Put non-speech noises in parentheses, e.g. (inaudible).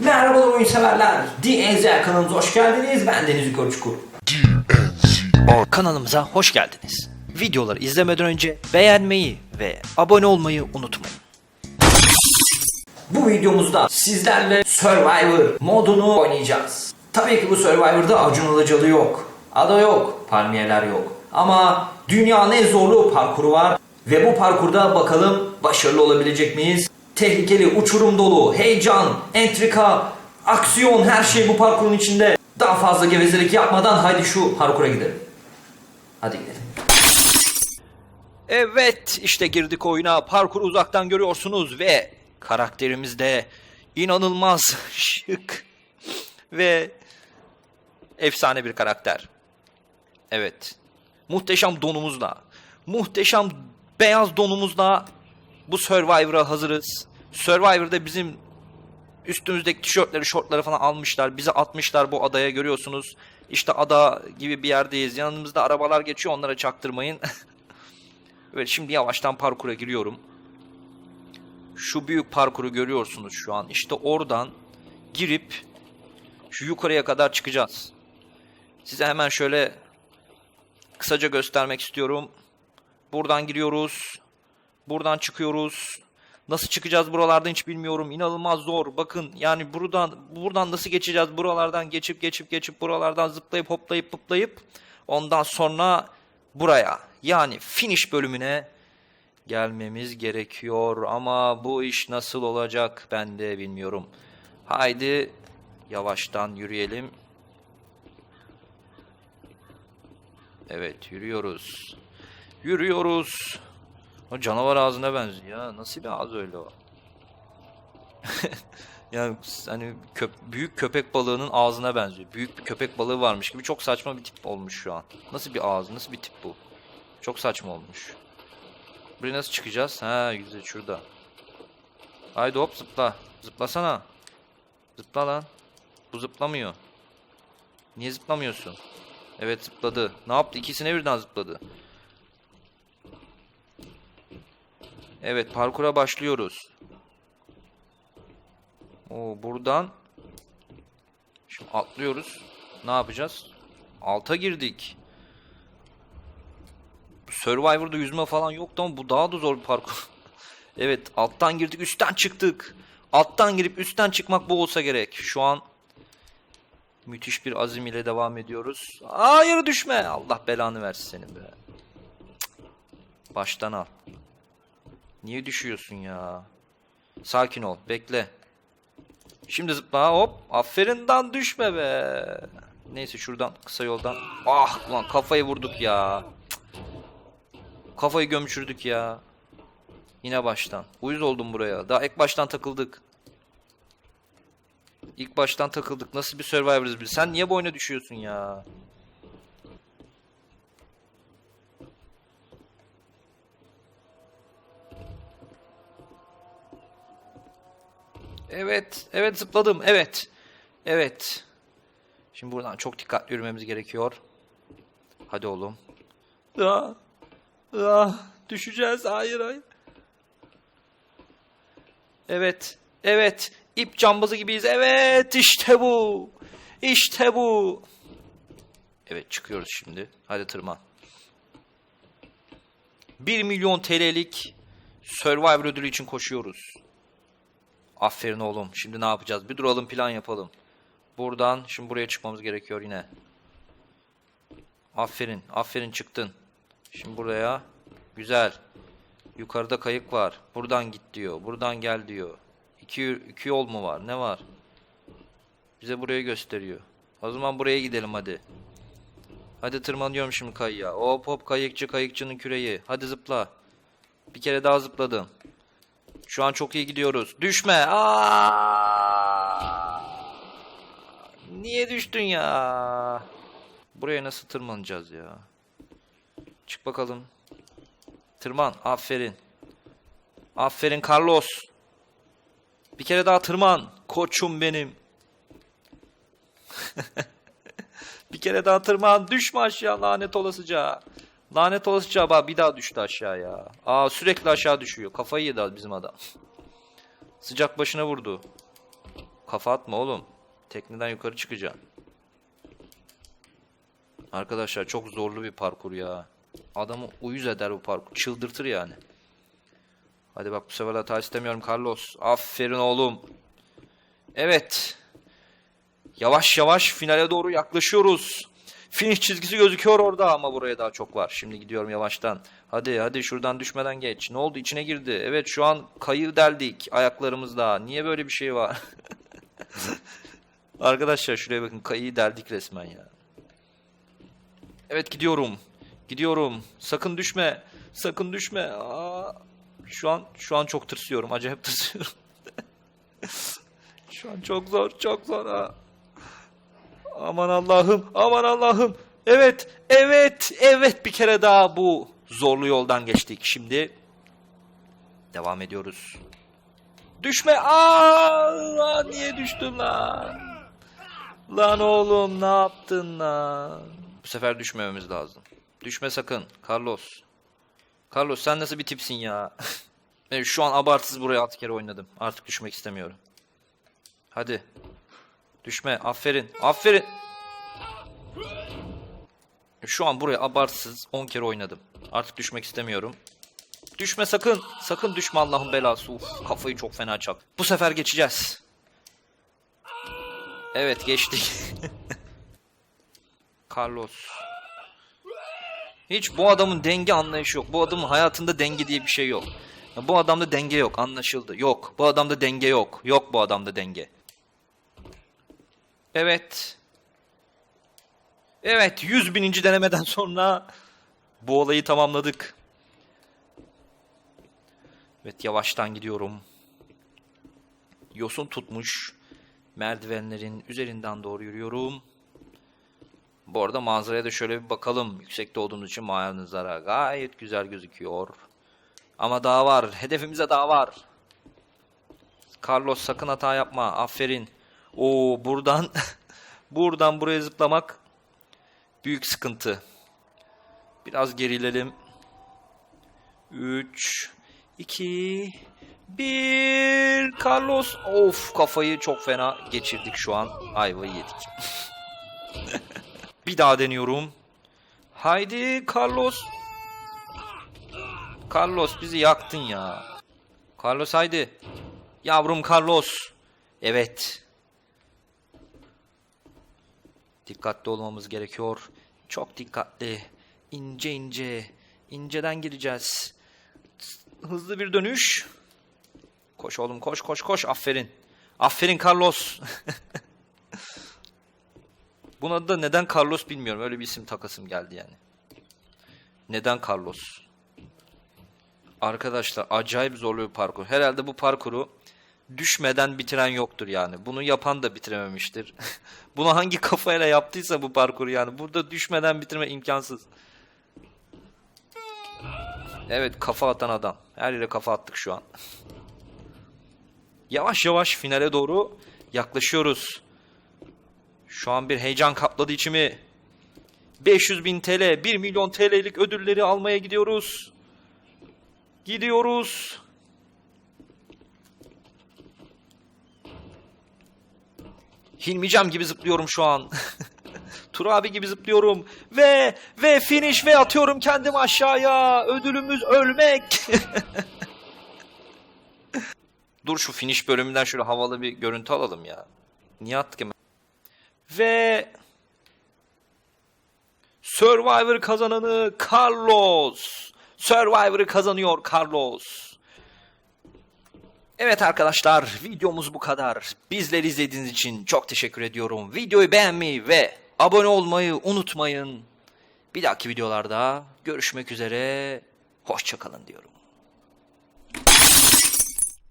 Merhaba oyun severler. DNZ kanalımıza hoş geldiniz. Ben Deniz Yukarı Çukur. Kanalımıza hoş geldiniz. Videoları izlemeden önce beğenmeyi ve abone olmayı unutmayın. Bu videomuzda sizlerle Survivor modunu oynayacağız. Tabii ki bu Survivor'da Acun Ilıcalı yok. Ada yok. Palmiyeler yok. Ama dünyanın en zorlu parkuru var. Ve bu parkurda bakalım başarılı olabilecek miyiz? Tehlikeli, uçurum dolu, heyecan, entrika, aksiyon her şey bu parkurun içinde. Daha fazla gevezelik yapmadan haydi şu parkura gidelim. Hadi gidelim. Evet işte girdik oyuna. Parkuru uzaktan görüyorsunuz ve karakterimiz de inanılmaz (laughs) şık ve efsane bir karakter. Evet. Muhteşem donumuzla, muhteşem beyaz donumuzla bu Survivor'a hazırız. Survivor'da bizim üstümüzdeki tişörtleri, şortları falan almışlar. Bizi atmışlar bu adaya görüyorsunuz. İşte ada gibi bir yerdeyiz. Yanımızda arabalar geçiyor onlara çaktırmayın. (laughs) Evet şimdi yavaştan parkura giriyorum. Şu büyük parkuru görüyorsunuz şu an. İşte oradan girip şu yukarıya kadar çıkacağız. Size hemen şöyle kısaca göstermek istiyorum. Buradan giriyoruz. Buradan çıkıyoruz. Nasıl çıkacağız buralardan hiç bilmiyorum. İnanılmaz zor. Bakın yani buradan buradan nasıl geçeceğiz? Buralardan geçip geçip geçip buralardan zıplayıp hoplayıp pıplayıp ondan sonra buraya yani finish bölümüne gelmemiz gerekiyor ama bu iş nasıl olacak ben de bilmiyorum. Haydi yavaştan yürüyelim. Evet yürüyoruz. Yürüyoruz. O canavar ağzına benziyor ya. Nasıl bir ağız öyle o? (laughs) yani hani köp- büyük köpek balığının ağzına benziyor. Büyük bir köpek balığı varmış gibi çok saçma bir tip olmuş şu an. Nasıl bir ağız, nasıl bir tip bu? Çok saçma olmuş. Buraya nasıl çıkacağız? Ha güzel şurada. Haydi hop zıpla. Zıplasana. Zıpla lan. Bu zıplamıyor. Niye zıplamıyorsun? Evet zıpladı. Ne yaptı? İkisine birden zıpladı. Evet parkura başlıyoruz. Oo buradan Şimdi atlıyoruz. Ne yapacağız? Alta girdik. Survivor'da yüzme falan yoktu ama bu daha da zor bir parkur. (laughs) evet alttan girdik üstten çıktık. Alttan girip üstten çıkmak bu olsa gerek. Şu an müthiş bir azim ile devam ediyoruz. Hayır düşme. Allah belanı versin senin be. Baştan al. Niye düşüyorsun ya? Sakin ol. Bekle. Şimdi zıpla hop. Aferin dan düşme be. Neyse şuradan kısa yoldan. Ah ulan kafayı vurduk ya. Kafayı gömçürdük ya. Yine baştan. Uyuz oldum buraya. Daha ilk baştan takıldık. İlk baştan takıldık. Nasıl bir Survivor'ız biz? Sen niye bu düşüyorsun ya? Evet. Evet zıpladım. Evet. Evet. Şimdi buradan çok dikkatli yürümemiz gerekiyor. Hadi oğlum. Ah. Ah. Düşeceğiz. Hayır hayır. Evet. Evet. İp cambazı gibiyiz. Evet. işte bu. İşte bu. Evet çıkıyoruz şimdi. Hadi tırman. 1 milyon TL'lik Survivor ödülü için koşuyoruz. Aferin oğlum. Şimdi ne yapacağız? Bir duralım plan yapalım. Buradan şimdi buraya çıkmamız gerekiyor yine. Aferin. Aferin çıktın. Şimdi buraya. Güzel. Yukarıda kayık var. Buradan git diyor. Buradan gel diyor. İki, iki yol mu var? Ne var? Bize burayı gösteriyor. O zaman buraya gidelim hadi. Hadi tırmanıyorum şimdi kayığa. Hop hop kayıkçı kayıkçının küreği. Hadi zıpla. Bir kere daha zıpladım. Şu an çok iyi gidiyoruz. Düşme. Aa! Niye düştün ya? Buraya nasıl tırmanacağız ya? Çık bakalım. Tırman. Aferin. Aferin Carlos. Bir kere daha tırman. Koçum benim. (laughs) bir kere daha tırman. Düşme aşağı lanet olasıca. Lanet olasıca bak bir daha düştü aşağıya. Aa sürekli aşağı düşüyor. Kafayı yedi bizim adam. Sıcak başına vurdu. Kafa atma oğlum. Tekneden yukarı çıkacaksın. Arkadaşlar çok zorlu bir parkur ya. Adamı uyuz eder bu parkur. Çıldırtır yani. Hadi bak bu sefer hata istemiyorum Carlos. Aferin oğlum. Evet. Yavaş yavaş finale doğru yaklaşıyoruz. Finish çizgisi gözüküyor orada ama buraya daha çok var. Şimdi gidiyorum yavaştan. Hadi hadi şuradan düşmeden geç. Ne oldu içine girdi. Evet şu an kayığı deldik ayaklarımızda. Niye böyle bir şey var? (laughs) Arkadaşlar şuraya bakın kayığı deldik resmen ya. Evet gidiyorum. Gidiyorum. Sakın düşme. Sakın düşme. Aa, şu an şu an çok tırsıyorum. Acayip (laughs) tırsıyorum. şu an çok zor, çok zor ha. Aman Allah'ım, aman Allah'ım. Evet, evet, evet bir kere daha bu zorlu yoldan geçtik. Şimdi devam ediyoruz. Düşme. Aa, niye düştün lan? Lan oğlum ne yaptın lan? Bu sefer düşmememiz lazım. Düşme sakın. Carlos. Carlos sen nasıl bir tipsin ya? (laughs) Şu an abartısız buraya altı kere oynadım. Artık düşmek istemiyorum. Hadi. Düşme. Aferin. Aferin. Şu an buraya abartısız 10 kere oynadım. Artık düşmek istemiyorum. Düşme sakın. Sakın düşme Allah'ın belası. Uf, kafayı çok fena çak. Bu sefer geçeceğiz. Evet geçtik. (laughs) Carlos. Hiç bu adamın denge anlayışı yok. Bu adamın hayatında denge diye bir şey yok. Bu adamda denge yok anlaşıldı. Yok. Bu adamda denge yok. Yok bu adamda denge. Evet. Evet 100 bininci denemeden sonra bu olayı tamamladık. Evet yavaştan gidiyorum. Yosun tutmuş merdivenlerin üzerinden doğru yürüyorum. Bu arada manzaraya da şöyle bir bakalım. Yüksekte olduğumuz için manzara gayet güzel gözüküyor. Ama daha var. Hedefimize daha var. Carlos sakın hata yapma. Aferin. Oo buradan (laughs) buradan buraya zıplamak büyük sıkıntı. Biraz gerilelim. 3 2 1 Carlos of kafayı çok fena geçirdik şu an. Ayvayı yedik. (laughs) Bir daha deniyorum. Haydi Carlos. Carlos bizi yaktın ya. Carlos haydi. Yavrum Carlos. Evet. Dikkatli olmamız gerekiyor. Çok dikkatli. İnce ince. inceden gireceğiz. Hızlı bir dönüş. Koş oğlum koş koş koş. Aferin. Aferin Carlos. (laughs) Bunun adı da neden Carlos bilmiyorum. Öyle bir isim takasım geldi yani. Neden Carlos? Arkadaşlar acayip zorlu bir parkur. Herhalde bu parkuru düşmeden bitiren yoktur yani. Bunu yapan da bitirememiştir. (laughs) Bunu hangi kafayla yaptıysa bu parkuru yani. Burada düşmeden bitirme imkansız. Evet kafa atan adam. Her yere kafa attık şu an. Yavaş yavaş finale doğru yaklaşıyoruz. Şu an bir heyecan kapladı içimi. 500 bin TL, 1 milyon TL'lik ödülleri almaya gidiyoruz. Gidiyoruz. Hilmi Cem gibi zıplıyorum şu an. (laughs) Tur abi gibi zıplıyorum. Ve ve finish ve atıyorum kendimi aşağıya. Ödülümüz ölmek. (laughs) Dur şu finish bölümünden şöyle havalı bir görüntü alalım ya. Niye attık hemen? Ve Survivor kazananı Carlos. Survivor'ı kazanıyor Carlos. Evet arkadaşlar videomuz bu kadar. Bizleri izlediğiniz için çok teşekkür ediyorum. Videoyu beğenmeyi ve abone olmayı unutmayın. Bir dahaki videolarda görüşmek üzere. Hoşçakalın diyorum.